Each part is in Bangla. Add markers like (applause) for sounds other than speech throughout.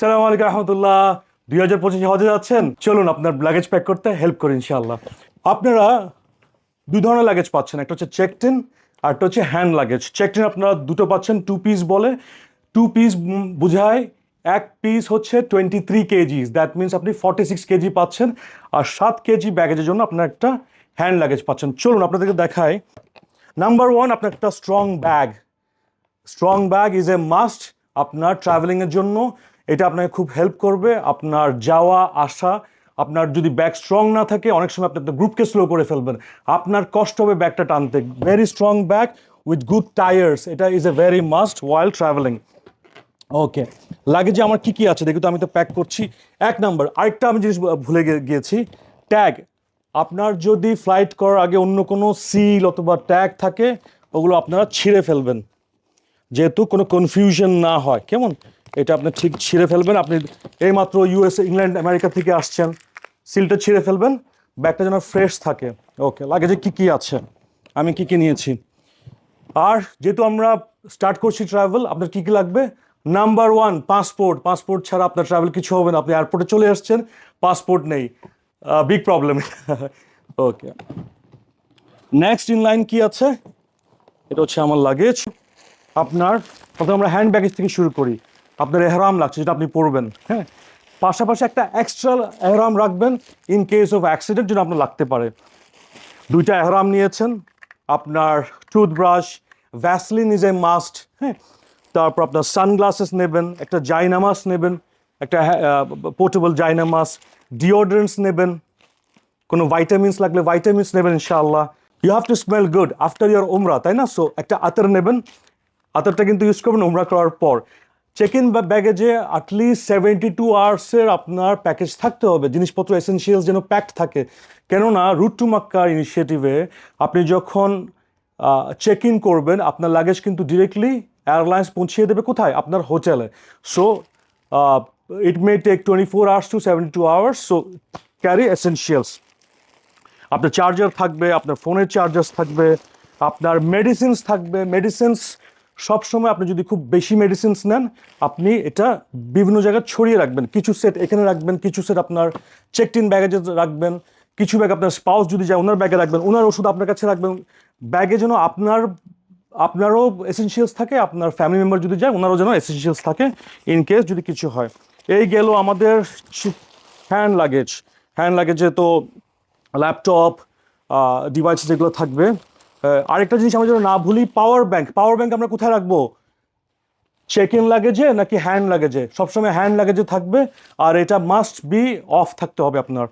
সালাম আলাইকুম রহমতুল্লাহ। দুই হাজার পঁচিশে হজে যাচ্ছেন? চলুন আপনার লাগেজ প্যাক করতে হেল্প করি ইনশাআল্লাহ। আপনারা দুই ধরনের লাগেজ পাচ্ছেন। একটা হচ্ছে ইন আর একটা হচ্ছে হ্যান্ড লাগেজ চেকড ইন আপনারা দুটো পাচ্ছেন টু পিস বলে। টু পিস বোঝায়, এক পিস হচ্ছে twenty three kgs that means আপনি ফর্টি সিক্স কেজি পাচ্ছেন, আর সাত কেজি ব্যাগেজের জন্য আপনার একটা হ্যান্ড লাগেজ পাচ্ছেন। চলুন আপনাদেরকে দেখায় নাম্বার ওয়ান আপনার একটা strong bag strong bag is a must আপনার ট্রাভেলিংয়ের জন্য। এটা আপনাকে খুব হেল্প করবে, আপনার যাওয়া, আসা, আপনার যদি ব্যাগ স্ট্রং না থাকে, অনেক সময় আপনি আপনার গ্রুপকে স্লো করে ফেলবেন। আপনার কষ্ট হবে ব্যাগটা টানতে। Very strong bag with good tyres এটা is a very must while travelling okay লাগেজে আমার কি কি আছে? দেখি তো, আমি তো প্যাক করছি। এক নাম্বার আরেকটা আমি জিনিস ভুলে গিয়েছি। ট্যাগ আপনার যদি ফ্লাইট করার আগে অন্য কোনো সিল অথবা ট্যাগ থাকে, ওগুলো আপনারা ছিঁড়ে ফেলবেন। যেহেতু কোনো কনফিউশন না হয়। কেমন? এটা আপনি ঠিক ছিঁড়ে ফেলবেন। আপনি এইমাত্র ইউএসএ ইংল্যান্ড আমেরিকা থেকে আসছেন। সিলটা ছিঁড়ে ফেলবেন। ব্যাগটা যেন ফ্রেশ থাকে। ওকে, লাগেজে কি কি আছে? আমি কি কি নিয়েছি? আর যেহেতু আমরা স্টার্ট করছি ট্রাভেল আপনার কি কি লাগবে? নাম্বার ওয়ান পাসপোর্ট পাসপোর্ট ছাড়া আপনার ট্রাভেল কিছু হবে না। আপনি এয়ারপোর্টে চলে আসছেন পাসপোর্ট নেই। Big problem (laughs) okay. Next in line কি আছে? এটা হচ্ছে আমার লাগেজ আপনার, প্রথমে আমরা হ্যান্ড ব্যাগেজ থেকে শুরু করি। আপনার এহরাম লাগছে, যেটা আপনি পরবেন হ্যাঁ? পাশাপাশি একটা এক্সট্রা এহরাম রাখবেন ইন কেস অফ অ্যাক্সিডেন্ট যেটা আপনার লাগতে পারে। দুইটা এহরাম নিয়েছেন, আপনার toothbrush Vaseline is a must হ্যাঁ? তারপর আপনার সানগ্লাসেস নেবেন, একটা জাইনামাস নেবেন, একটা পোর্টেবল জাইনামাস ডিওড্রেন্টস নেবেন, কোনো ভাইটামিনস লাগলে ভাইটামিনস নেবেন ইনশাআল্লাহ। You have to smell good after your উমরা তাই না? সো একটা আতর নেবেন, আতরটা কিন্তু ইউজ করবেন উমরা করার পর। চেক ইন বা ব্যাগেজে আটলিস্ট সেভেন্টি টু আওয়ার্সের আপনার প্যাকেজ থাকতে হবে। জিনিসপত্র এসেন্সিয়ালস যেন প্যাকড থাকে। কেননা রুট টু মাক্কার ইনিশিয়েটিভে আপনি যখন চেক ইন করবেন, আপনার লাগেজ কিন্তু ডিরেক্টলি এয়ারলাইন্স পৌঁছিয়ে দেবে কোথায়? আপনার হোটেলে so it may take twenty four hours to seventy two hours so carry essentials আপনার চার্জার থাকবে, আপনার ফোনের চার্জার্স থাকবে, আপনার মেডিসিনস থাকবে। মেডিসিনস সবসময় আপনি যদি খুব বেশি মেডিসিনস নেন, আপনি এটা বিভিন্ন জায়গায় ছড়িয়ে রাখবেন। কিছু সেট এখানে রাখবেন, কিছু সেট আপনার চেকড ইন ব্যাগেজে রাখবেন, কিছু ব্যাগ আপনার স্পাউস যদি যায়, ওনার ব্যাগে রাখবেন, ওনার ওষুধ আপনার কাছে রাখবেন। ব্যাগে যেন আপনার, আপনারও এসেনশিয়ালস থাকে, আপনার ফ্যামিলি মেম্বার যদি যায়, ওনারও যেন এসেনশিয়ালস থাকে ইন কেস যদি কিছু হয়। এই গেল আমাদের হ্যান্ড লাগেজ হ্যান্ড লাগেজে তো ল্যাপটপ ডিভাইস যেগুলো থাকবে। আরেকটা জিনিস আমরা যেন না ভুলি পাওয়ার ব্যাংক পাওয়ার ব্যাংক আমরা কোথায় রাখব? চেক ইন লাগেজে নাকি হ্যান্ড লাগেজে সবসময় হ্যান্ড লাগেজে থাকবে, আর এটা মাস্ট বি অফ থাকতে হবে আপনার।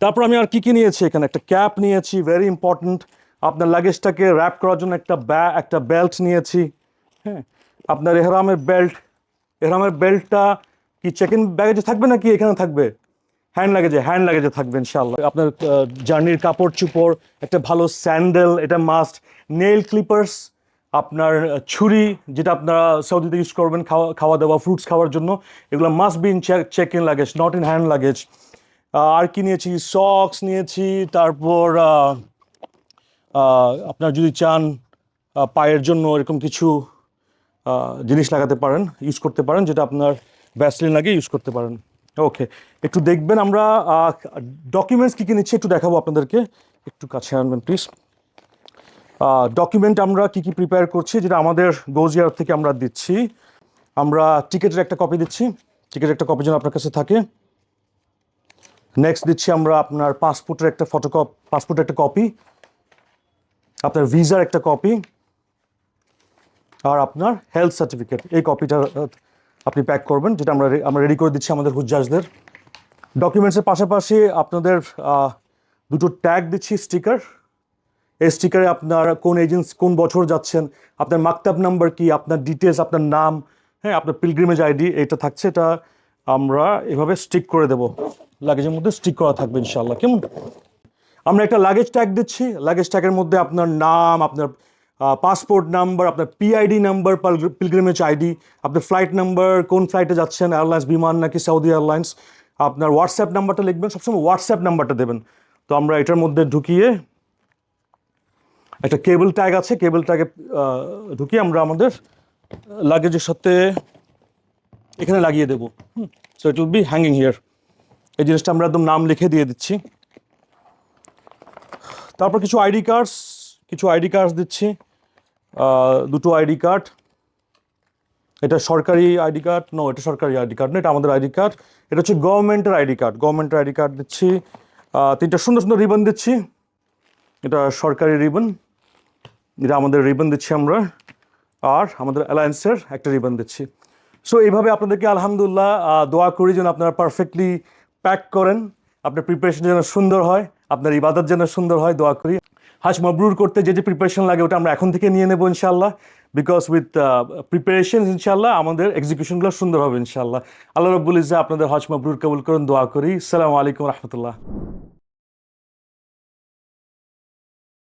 তারপর আমি আর কি কি নিয়েছি এখানে? একটা ক্যাপ নিয়েছি ভেরি ইম্পর্ট্যান্ট আপনার লাগেজটাকে র্যাপ করার জন্য একটা ব্যা একটা বেল্ট নিয়েছি। হ্যাঁ আপনার এহরামের বেল্ট এহরামের বেল্টটা কি চেক ইন ব্যাগেজে থাকবে নাকি এখানে থাকবে? হ্যান্ড লাগেজে হ্যান্ড লাগেজে থাকবে ইনশাল্লাহ আপনার জার্নির কাপড় চুপড়, একটা ভালো স্যান্ডেল এটা মাস্ট নেল ক্লিপার্স আপনার ছুরি, যেটা আপনারা সৌদিতে ইউজ করবেন খাওয়া খাওয়া দাওয়া ফ্রুটস খাওয়ার জন্য, এগুলো must be in check in luggage not in hand luggage আর কি নিয়েছি? সক্স নিয়েছি, তারপর আপনার যদি চান পায়ের জন্য এরকম কিছু জিনিস লাগাতে পারেন ইউজ করতে পারেন, যেটা আপনার ভ্যাসলিন লাগিয়ে ইউজ করতে পারেন। ওকে একটু দেখবেন আমরা ডকুমেন্টস কী কী নিচ্ছি একটু দেখাবো আপনাদেরকে। একটু কাছে আনবেন প্লিজ ডকুমেন্ট আমরা কি কি প্রিপেয়ার করছি যেটা আমাদের গোজিয়ার থেকে আমরা দিচ্ছি। আমরা টিকিটের একটা কপি দিচ্ছি। টিকিটের একটা কপি যেন আপনার কাছে থাকে। নেক্সট দিচ্ছি আমরা আপনার পাসপোর্টের একটা ফটো ফটোকপ পাসপোর্টের একটা কপি আপনার ভিসার একটা কপি আর আপনার হেলথ সার্টিফিকেট এই কপিটা আপনি প্যাক করবেন, যেটা আমরা আমরা রেডি করে দিচ্ছি আমাদের হুজ্জাজদের। ডকুমেন্টসের পাশাপাশি আপনাদের দুটো ট্যাগ দিচ্ছি স্টিকার এই স্টিকারে আপনার কোন এজেন্সি কোন বছর যাচ্ছেন, আপনার মাকতাব নাম্বার কি, আপনার ডিটেলস আপনার নাম হ্যাঁ আপনার পিলগ্রিমেজ আইডি এটা থাকছে, এটা আমরা এভাবে স্টিক করে দেব। লাগেজের মধ্যে স্টিক করা থাকবে ইনশাল্লাহ কেমন? আমরা একটা লাগেজ ট্যাগ দিচ্ছি লাগেজ ট্যাগের মধ্যে আপনার নাম, আপনার পাসপোর্ট নাম্বার আপনার পিআইডি নাম্বার পিলগ্রিমেজ আইডি আপনার ফ্লাইট নাম্বার কোন ফ্লাইটে যাচ্ছেন এয়ারলাইন্স বিমান নাকি সৌদি এয়ারলাইন্স আপনার হোয়াটসঅ্যাপ নাম্বারটা লিখবেন, সবসময় হোয়াটসঅ্যাপ নাম্বারটা দেবেন। তো আমরা এটার মধ্যে ঢুকিয়ে একটা কেবল ট্যাগ আছে কেবল ট্যাগে ঢুকিয়ে আমরা আমাদের লাগেজের সাথে এখানে লাগিয়ে দেবো। So it will be hanging here এই জিনিসটা আমরা একদম নাম লিখে দিয়ে দিচ্ছি। তারপর কিছু আইডি কার্ডস কিছু আইডি কার্ডস দিচ্ছি। দুটো আইডি কার্ড। এটা সরকারি আইডি কার্ড? নো এটা সরকারি আইডি কার্ড না, এটা আমাদের আইডি কার্ড। এটা হচ্ছে গভর্নমেন্টের আইডি কার্ড। গভর্নমেন্টের আইডি কার্ড দিচ্ছি। তিনটা সুন্দর সুন্দর রিবন দিচ্ছি। এটা সরকারি রিবন। এটা আমাদের রিবন দিচ্ছি আমরা। আর আমাদের অ্যালায়েন্সের একটা রিবন দিচ্ছি। সো এইভাবে আপনাদেরকে আলহামদুলিল্লাহ দোয়া করি যেন আপনারা পারফেক্টলি প্যাক করেন। আপনার প্রিপারেশন যেন সুন্দর হয়। আপনার ইবাদত যেন সুন্দর হয়, দোয়া করি। হাজ মবরুর করতে যে যে প্রিপারেশন লাগে, ওটা আমরা এখন থেকে নিয়ে নেব ইনশাল্লাহ বিকজ উইথ প্রিপারেশন ইনশাল্লাহ আমাদের এক্সিকিউশনগুলো সুন্দর হবে ইনশাল্লাহ আল্লাহ রব্বুল ইজা আপনাদের হজ মবরুর কবুল করুন, দোয়া করি। সালামু আলাইকুম রহমতুল্লাহ।